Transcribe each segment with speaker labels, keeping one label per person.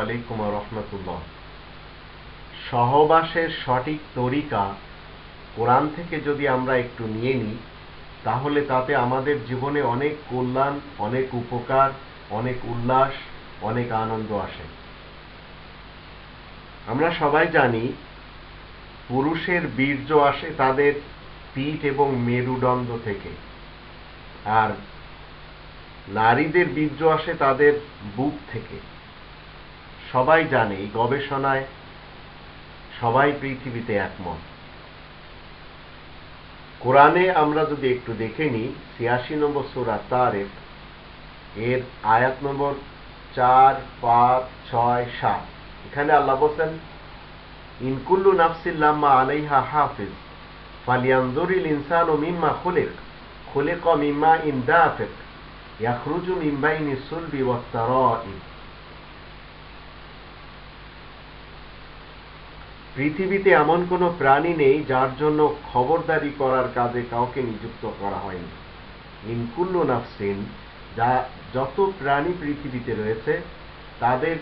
Speaker 1: আলাইকুম রহমতুল্লাহ। সহবাসের সঠিক তরিকা কোরআন থেকে যদি আমরা একটু নিয়ে নিই, তাহলে তাতে আমাদের জীবনে অনেক কল্যাণ, অনেক উপকার, অনেক উল্লাস, অনেক আনন্দ আসে। আমরা সবাই জানি, পুরুষের বীর্য আসে তাদের পিঠ এবং মেরুদণ্ড থেকে। আর নারীদের বীর্য আসে তাদের বুক থেকে। সবাই জানে, এই গবেষণায় সবাই পৃথিবীতে একমত। কোরআনে আমরা যদি একটু দেখে নিই, ছিয়াশি নম্বর সুরা তারেফ, এর আয়াত নম্বর চার, পাঁচ, ছয়, সাত। এখানে আল্লাহ বলছেন ইনকুল্লু নাফসিল্লাম্মা আলাইহা হাফিজ ফালিয়ান্দুরিল ইনসান ও মিম্মা খুলেক খুলেক মিম্মা ইন দাফেক। ইয়াখরুজু মিন বাইনি সুলবি ওয়াত্তারাইব পৃথিবীতে এমন কোনো প্রাণী নেই যার জন্য খবরদারি করার কাজে কাউকে নিযুক্ত করা হয়নি। ইনকুল্লু নাফসিন, যা যত প্রাণী পৃথিবীতে রয়েছে, তাদের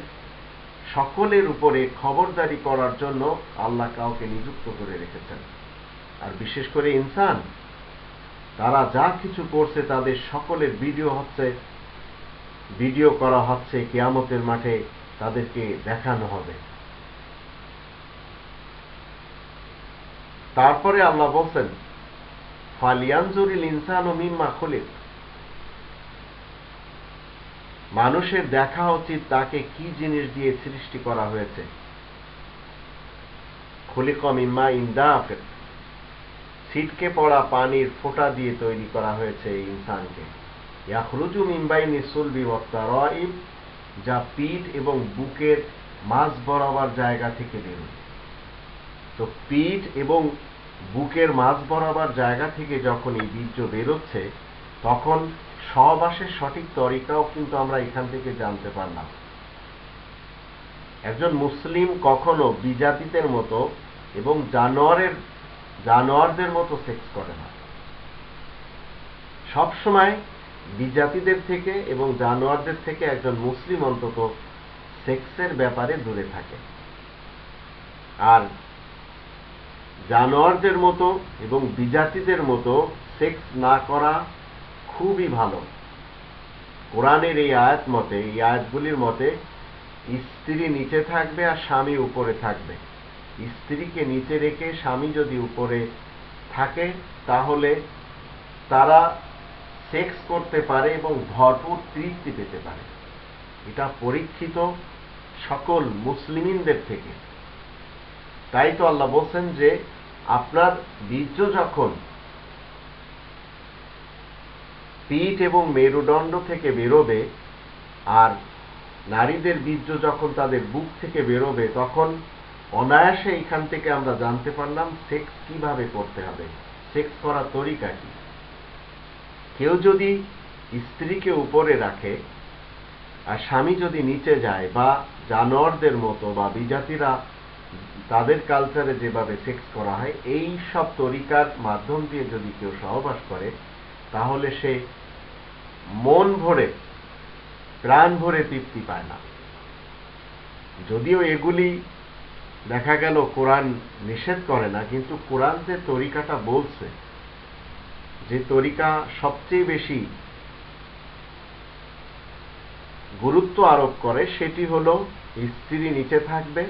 Speaker 1: সকলের উপরে খবরদারি করার জন্য আল্লাহ কাউকে নিযুক্ত করে রেখেছেন। আর বিশেষ করে ইনসান তারা যা কিছু করছে তাদের সকলের ভিডিও হচ্ছে, ভিডিও করা হচ্ছে, কেয়ামতের মাঠে তাদেরকে দেখানো হবে। তারপরে আল্লাহ বলছেন, ফালিয়ানজুরিল ইনসান ও মিম্মা খুলিক। মানুষের দেখা উচিত তাকে কি জিনিস দিয়ে সৃষ্টি করা হয়েছে। খুলিক মিম্মা ইন্দাফের ছিটকে পড়া পানির ফোঁটা দিয়ে তৈরি করা হয়েছে এই ইনসানকে। ইয়াখরুজু মিম্বাইনি সুলবি ওয়াত্তারাইব যা পিঠ এবং বুকের মাঝ বরাবর জায়গা থেকে বেরোয় তো পিঠ এবং বুকের মাঝ বরাবর জায়গা থেকে যখন এই বীর্য বেরোচ্ছে, তখন সহবাসের সঠিক তরিকাও কিন্তু আমরা এখান থেকে জানতে পারলাম। একজন মুসলিম কখনো বিজাতিদের মতো এবং জানোয়ারের জানোয়ারদের মতো সেক্স করে না। সবসময় বিজাতিদের থেকে এবং জানোয়ারদের থেকে একজন মুসলিম অন্তত সেক্সের ব্যাপারে দূরে থাকে। আর জানোয়ারদের মতো এবং বিজাতিদের মতো সেক্স না করা খুবই ভালো। কোরআনের এই আয়াত মতে, এই আয়াতগুলির মতে, স্ত্রী নিচে থাকবে আর স্বামী উপরে থাকবে। স্ত্রীকে নিচে রেখে স্বামী যদি উপরে থাকে, তাহলে তারা সেক্স করতে পারে এবং ভরপুর তৃপ্তি পেতে পারে। এটা পরীক্ষিত সকল মুসলিমিনদের থেকে। তাই তো আল্লাহ বলছেন যে, আপনার বীর্য যখন পিঠ এবং মেরুদণ্ড থেকে বেরোবে, আর নারীদের বীর্য যখন তাদের বুক থেকে বেরোবে, তখন অনায়াসে এখান থেকে আমরা জানতে পারলাম সেক্স কীভাবে করতে হবে। সেক্স করার তরিকা কি? কেউ যদি স্ত্রীকে উপরে রাখে আর স্বামী যদি নিচে যায় বা জানোয়ারদের মতো বা বিজাতিরা তাদের কালচারে যেভাবে সেক্স করা হয়, এই সব তরিকার মাধ্যম দিয়ে যদি কেউ সহবাস করে, তাহলে সে মন ভরে, প্রাণ ভরে তৃপ্তি পায় না। যদিও এগুলি দেখা গেল কোরআন নিষেধ করে না, কিন্তু কোরআন যে তরিকাটা বলছে, যে তরিকা সবচেয়ে বেশি গুরুত্ব আরোপ করে, সেটি হল স্ত্রী নিচে থাকবে,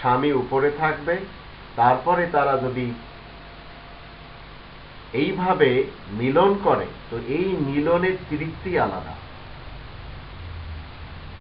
Speaker 1: স্বামী উপরে থাকবে, তারপরে তারা যদি এইভাবে মিলন করে, তো এই মিলনের তৃপ্তি আলাদা।